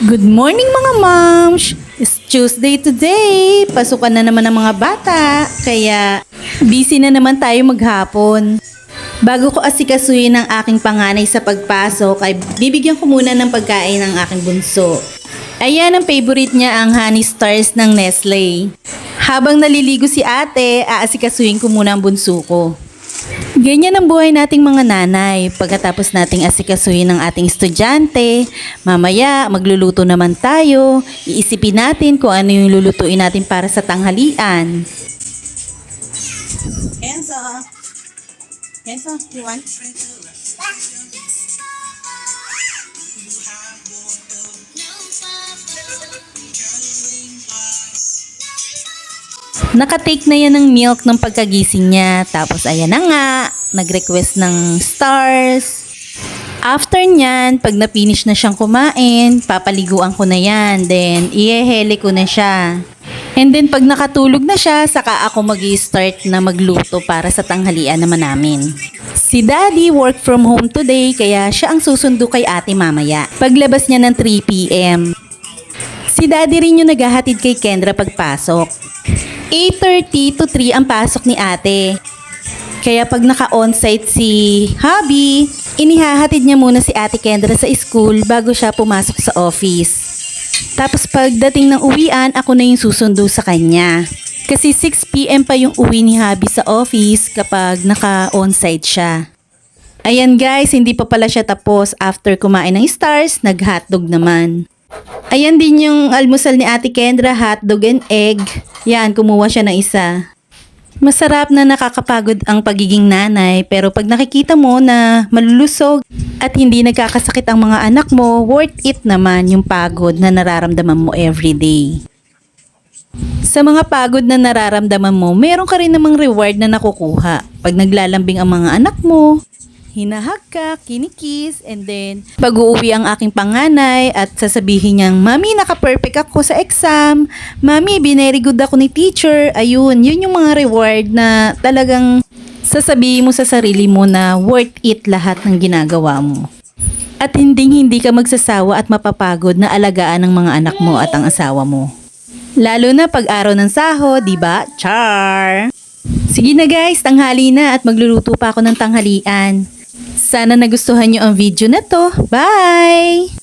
Good morning mga moms! It's Tuesday today. Pasukan na naman ng mga bata. Kaya busy na naman tayo maghapon. Bago ko asikasuyin ang aking panganay sa pagpasok ay bibigyan ko muna ng pagkain ng aking bunso. Ayan ang favorite niya ang honey stars ng Nestle. Habang naliligo si ate, aasikasuhin ko muna ang bunso ko. Ganyan ang buhay nating mga nanay. Pagkatapos nating asikasuhin ng ating estudyante, mamaya magluluto naman tayo. Iisipin natin kung ano yung lulutuin natin para sa tanghalian. Enzo. Enzo, you want? Nakatake na yan ng milk ng pagkagising niya. Tapos ayan na nga, nag-request ng stars. After nyan, pag na-finish na siyang kumain, papaliguan ko na yan. Then, ihehele ko na siya. And then, pag nakatulog na siya, saka ako mag start na magluto para sa tanghalian naman namin. Si Daddy work from home today, kaya siya ang susundo kay ate mamaya. Paglabas niya ng 3pm. Si Daddy rin yung naghahatid kay Kendra pagpasok. 8.30 to 3 ang pasok ni ate. Kaya pag naka-onsite si Hubby, inihahatid niya muna si ate Kendra sa school bago siya pumasok sa office. Tapos pagdating ng uwian, ako na yung susundo sa kanya. Kasi 6pm pa yung uwi ni Hubby sa office kapag naka-onsite siya. Ayan guys, hindi pa pala siya tapos. After kumain ng stars, nag-hotdog naman. Ayan din yung almusal ni Ate Kendra, hotdog and egg. Yan, kumuha siya ng isa. Masarap na nakakapagod ang pagiging nanay, pero pag nakikita mo na malulusog at hindi nagkakasakit ang mga anak mo, worth it naman yung pagod na nararamdaman mo everyday. Sa mga pagod na nararamdaman mo, meron ka rin namang reward na nakukuha. Pag naglalambing ang mga anak mo, hinahag ka, kinikis, and then pag uuwi ang aking panganay at sasabihin niyang, Mami, naka-perfect ako sa exam. Mami, binary good ako ni teacher. Ayun, yun yung mga reward na talagang sasabihin mo sa sarili mo na worth it lahat ng ginagawa mo. At hindi hindi ka magsasawa at mapapagod na alagaan ng mga anak mo at ang asawa mo. Lalo na pag araw ng saho, di ba? Char! Sige na guys, tanghali na at magluluto pa ako ng tanghalian. Sana nagustuhan nyo ang video na to. Bye!